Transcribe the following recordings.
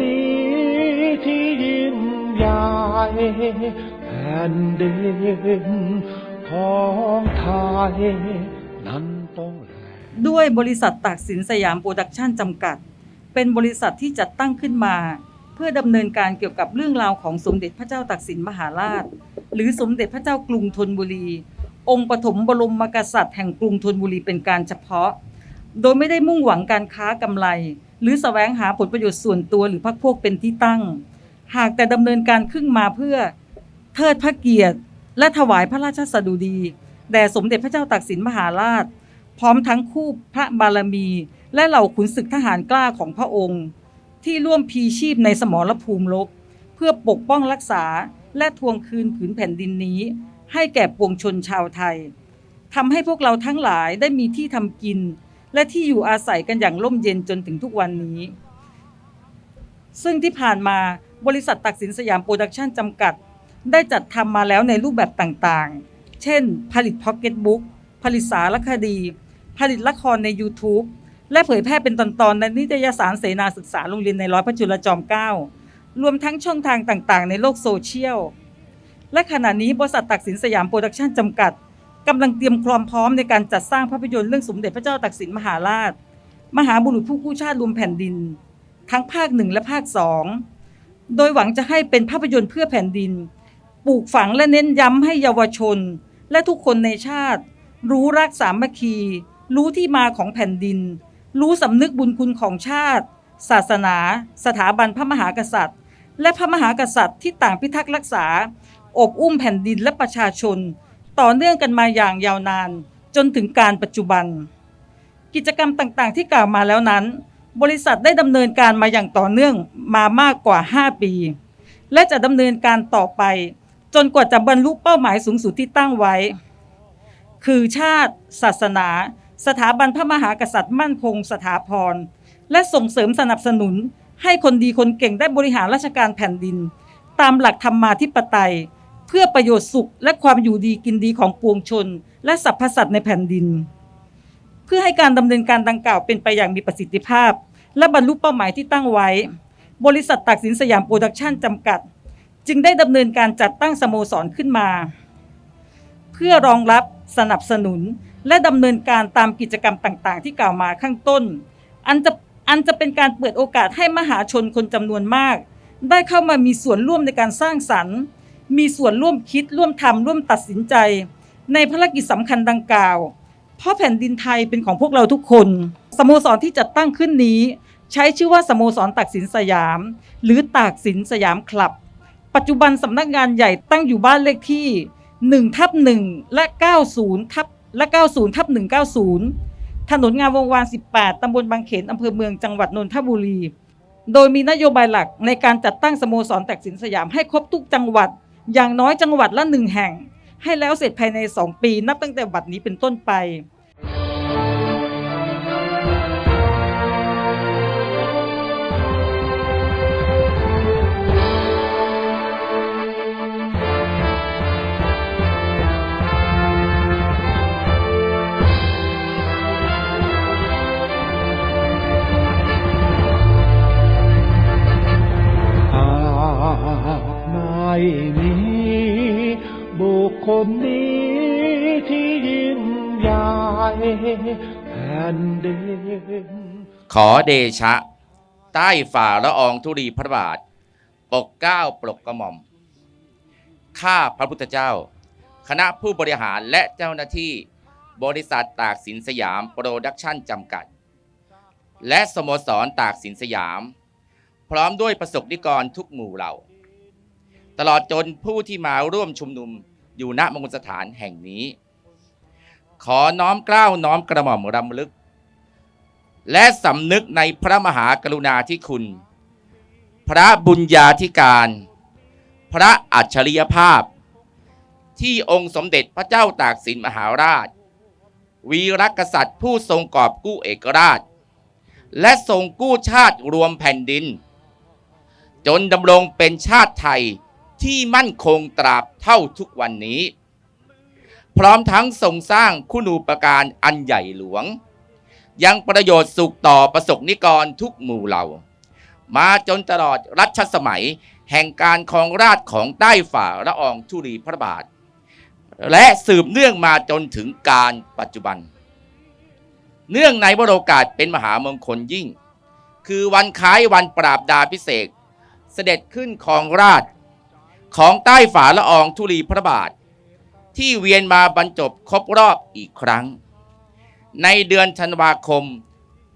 นี้ที่ยิ่งใหแผ่นดินของไทยนั้นต้องด้วยบริษัทตากสินสยามโปรดักชันจำกัด เป็นบริษัทที่จัดตั้งขึ้นมา เพื่อดำเนินการเกี่ยวกับเรื่องราวของสมเด็จพระเจ้าตากสินมหาราช หรือสมเด็จพระเจ้ากรุงธนบุรี องค์ปฐมบรมมกษัตริย์แห่งกรุงธนบุรีเป็นการเฉพาะ โดยไม่ได้มุ่งหวังการค้ากำไร หรือแสวงหาผลประโยชน์ส่วนตัวหรือพรรคพวกเป็นที่ตั้ง หากแต่ดำเนินการขึ้นมาเพื่อเทิดพระเกียรติ และถวายพระราชสดุดีแด่สมเด็จพระเจ้าตากสินมหาราช พร้อมทั้งคู่พระบารมี และเหล่าขุนศึกทหารกล้าของพระองค์ ที่ร่วมพีชีพในสมรภูมิรบเพื่อปกป้องรักษาและทวงคืนผืนแผ่นดินนี้ ให้แก่ปวงชนชาวไทยทำให้พวกเราทั้งหลายได้มีที่ทำกิน และที่อยู่อาศัยกันอย่างร่มเย็นจนถึงทุกวันนี้ ซึ่งที่ผ่านมาบริษัทตักสินสยามโปรดักชั่นจำกัด ได้จัดทำมาแล้วในรูปแบบต่างๆ เช่น ผลิตพ็อกเก็ตบุ๊กผลิตสารคดี ผลิตละครใน YouTube และเผยแพร่เป็นตอนๆในนิตยสารเสนาศึกษาโรงเรียนในร้อยพระจุลจอมเกล้ารวมทั้งช่องทางต่างๆ ในโลกโซเชียล และขณะนี้บริษัทตักสินสยามโปรดักชั่นจำกัด กำลังเตรียมความพร้อมในการจัดสร้างภาพยนตร์เรื่องสมเด็จพระเจ้าตักสินมหาราช มหาบุรุษผู้กู้ชาติรวมแผ่นดิน ทั้งภาคหนึ่งและภาคสองโดยหวังจะให้เป็นภาพยนตร์เพื่อแผ่นดิน ปลูกฝังและเน้นย้ำให้เยาวชน และทุกคนในชาติ รู้รักสามัคคี รู้ที่มาของแผ่นดิน รู้สำนึกบุญคุณของชาติ ศาสนา สถาบันพระมหากษัตริย์ และพระมหากษัตริย์ที่ต่างพิทักษ์รักษา อบอุ้มแผ่นดินและประชาชน ต่อเนื่องกันมาอย่างยาวนาน จนถึงการปัจจุบัน กิจกรรมต่างๆ ที่กล่าวมาแล้วนั้น บริษัทได้ดำเนินการมาอย่างต่อเนื่องมามากกว่า 5 ปี และจะดำเนินการต่อไป จนกว่าจะบรรลุเป้าหมายสูงสุดที่ตั้งไว้ คือชาติ ศาสนา สถาบันพระมหากษัตริย์มั่นคงสถาพร และส่งเสริมสนับสนุนให้คนดีคนเก่งได้บริหารราชการแผ่นดิน ตามหลักธรรมมาธิปไตย พื่อประโยชน์สุขและความอยู่ดีกินดีของปวงชน และสรรพสัตว์ในแผ่นดิน เพื่อให้การดำเนินการดังกล่าวเป็นไปอย่างมีประสิทธิภาพ และบรรลุเป้าหมายที่ตั้งไว้ บริษัทตากสินสยามโปรดักชั่นจำกัด จึงได้ดำเนินการจัดตั้งสโมสรขึ้นมา เพื่อรองรับสนับสนุนและดำเนินการตามกิจกรรมต่างๆ ที่กล่าวมาข้างต้น อันจะอันจะเป็นการเปิดโอกาสให้มหาชนคนจำนวนมาก ได้เข้ามามีส่วนร่วมในการสร้างสรรค์ มีส่วนร่วมคิดร่วมทำร่วมตัดสินใจ ในภารกิจสำคัญดังกล่าว เพราะแผ่นดินไทยเป็นของพวกเราทุกคน สโมสรที่จัดตั้งขึ้นนี้ ใช้ชื่อว่าสโมสรตากสินสยาม หรือตากสินสยามคลับ ปัจจุบันสำนักงานใหญ่ตั้งอยู่บ้านเลขที่1ทับ1และ 90ทับและ 90ทับ190 ถนนงามวงวาน 18 ตำบลบางเขนอำเภอเมืองจังหวัดนนทบุรี โดยมีนโยบายหลักในการจัดตั้งสโมสรแตกสินสยามให้ครบทุกจังหวัด อย่างน้อยจังหวัดละหนึ่งแห่ง ให้แล้วเสร็จภายใน 2 ปี นับตั้งแต่บัดนี้เป็นต้นไป ขอเดชะ ใต้ฝ่าละอองธุรีพระบาท ปกเกล้าปลกกระหม่อม ข้าพระพุทธเจ้า คณะผู้บริหารและเจ้าหน้าที่บริษัทตากสินสยามโปรดักชั่นจำกัด และสโมสรตากสินสยาม พร้อมด้วยประสบนิกรทุกหมู่เหล่า ตลอดจนผู้ที่มาร่วมชุมนุมอยู่ณมงคลสถานแห่งนี้ ขอน้อมเกล้าน้อมกระหม่อมรำลึก และสำนึกในพระมหากรุณาธิคุณ พระบุญญาธิการ พระอัจฉริยภาพ ที่องค์สมเด็จพระเจ้าตากสินมหาราช วีรกษัตริย์ผู้ทรงกอบกู้เอกราช และทรงกู้ชาติรวมแผ่นดิน จนดำรงเป็นชาติไทยที่มั่นคงตราบเท่าทุกวันนี้ พร้อมทั้งทรงสร้างคุณูปการอันใหญ่หลวง ยังประโยชน์สุขต่อประสบนิกรทุกหมู่เหล่า มาจนตลอดรัชสมัย แห่งการครองราชของใต้ฝ่าละอองธุรีพระบาท และสืบเนื่องมาจนถึงการปัจจุบัน เนื่องในวโรกาสเป็นมหามงคลยิ่ง คือวันคล้ายวันปราบดาพิเศษเสด็จขึ้นครองราชของใต้ฝ่าละอองธุลีพระบาท ที่เวียนมาบรรจบครบรอบอีกครั้ง ในเดือนธันวาคม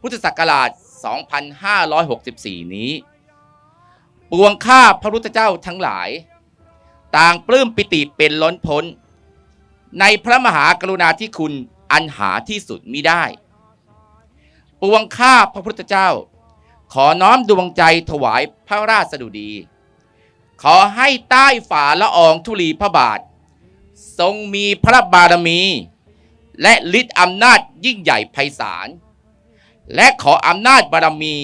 พุทธศักราช 2564 นี้ ปวงข้าพระพุทธเจ้าทั้งหลาย ต่างปลื้มปิติเป็นล้นพ้น ในพระมหากรุณาธิคุณอันหาที่สุดมิได้ ปวงข้าพระพุทธเจ้า ขอน้อมดวงใจถวายพระราชดุดี ขอให้ใต้ฝ่าละอองธุลีพระบาท ทรงมีพระบารมี และฤทธิ์อำนาจยิ่งใหญ่ไพศาล และขออำนาจบารมี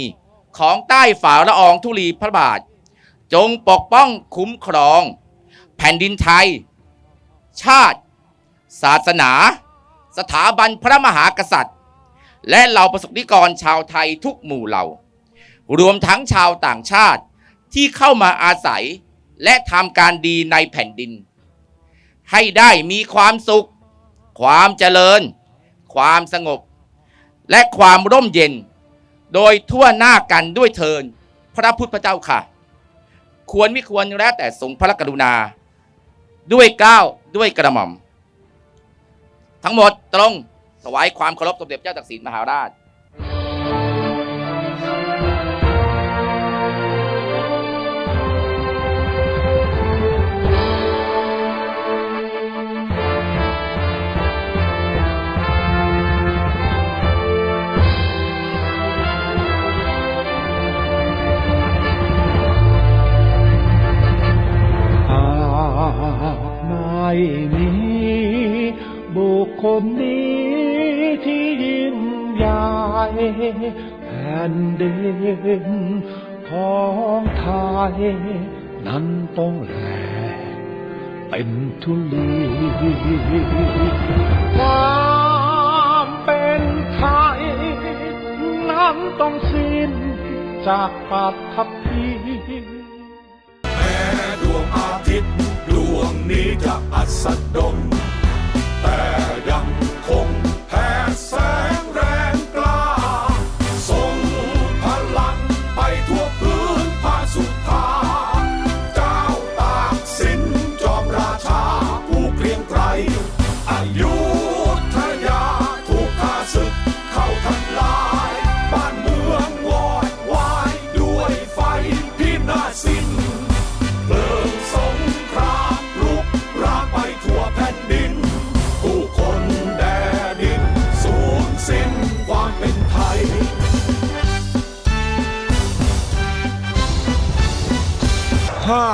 ของใต้ฝ่าละอองธุลีพระบาท จงปกป้องคุ้มครอง แผ่นดินไทย ชาติ ศาสนา สถาบันพระมหากษัตริย์ และเหล่าประสบนิกรชาวไทยทุกหมู่เหล่ารวมทั้งชาวต่างชาติที่เข้ามาอาศัยและทำการดีในแผ่นดิน ให้ได้มีความสุข ความเจริญ ความสงบ และความร่มเย็น โดยทั่วหน้ากันด้วยเทิน พระพุทธเจ้าค่ะ ควรไม่ควรแล้วแต่สงพระกรุณา ด้วยเก้าวด้วยกระหม่อม ทั้งหมดตรงถวายความเคารพสมเด็จเจ้าตักสินมหาราช แผ่นดินของไทย นั้นต้องแหลกเป็นทุลีความเป็นไทย นั้นต้องสิ้นจากปัตภีแม้ดวงอาทิตย์ ดวงนี้จะอัสดงแต่ยัง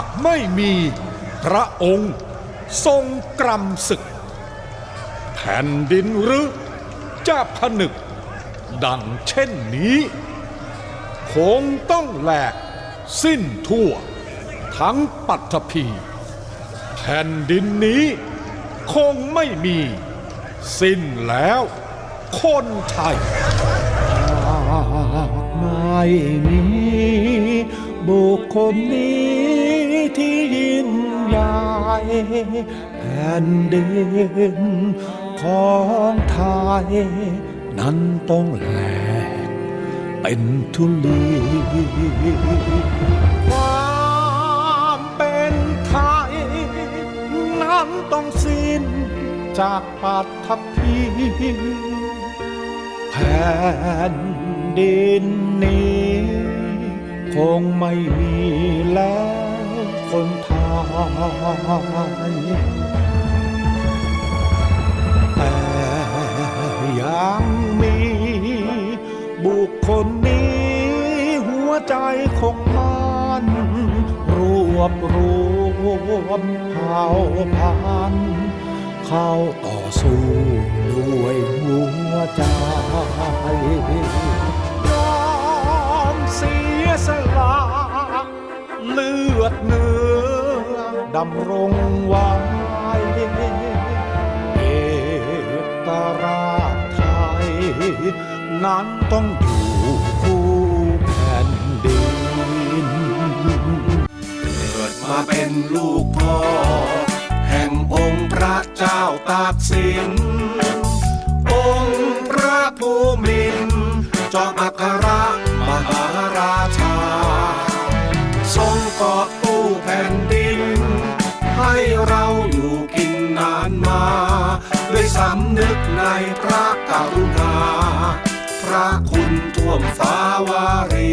ากไม่มีพระองค์ทรงกรำศึก แผ่นดินหรือจะผนึก ดังเช่นนี้ คงต้องแหลกสิ้นทั่ว ทั้งปัตภีแผ่นดินนี้คงไม่มี สิ้นแล้ว คนไทยหากไม่มีบุคคลนี้ ใหญ่แผ่นดินของไทย นั้นต้องแหลกเป็นทุลีความเป็นไทย นั้นต้องสิ้นจากปัตภีแผ่นดินนี้ คงไม่มีแล้ว คนไทยแต่ยังมีบุคคลนี้ หัวใจคงมันรวบรวมเผ่าพันธุ์เข้าต่อสู้ด้วยหัวใจยอมเสียสละ เลือดเนื้อดำรงไว้เอกราชไทย นั้นต้องอยู่คู่แผ่นดินเมาเป็นลูกพ่อ แห่งองค์พระเจ้าตากสิน องค์พระภูมินจอมอัคร กอบกู้แผ่นดิน ให้เราอยู่กินนานมา ด้วยสำนึกในพระกรุณา พระคุณท่วมฟ้าวารี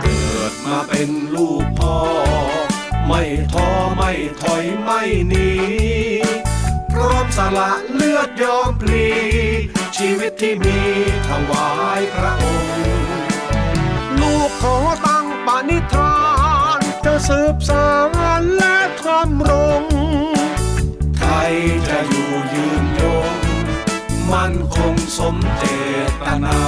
เกิดมาเป็นลูกพ่อ ไม่ท้อไม่ถอยไม่หนีพร้อมสละเลือดยอมพลี ชีวิตที่มีถวายพระองค์ ลูกขอตั้ง ณิธานจะสืบสานและทำรง ไทยจะอยู่ยืนยง มันคงสมเจตนา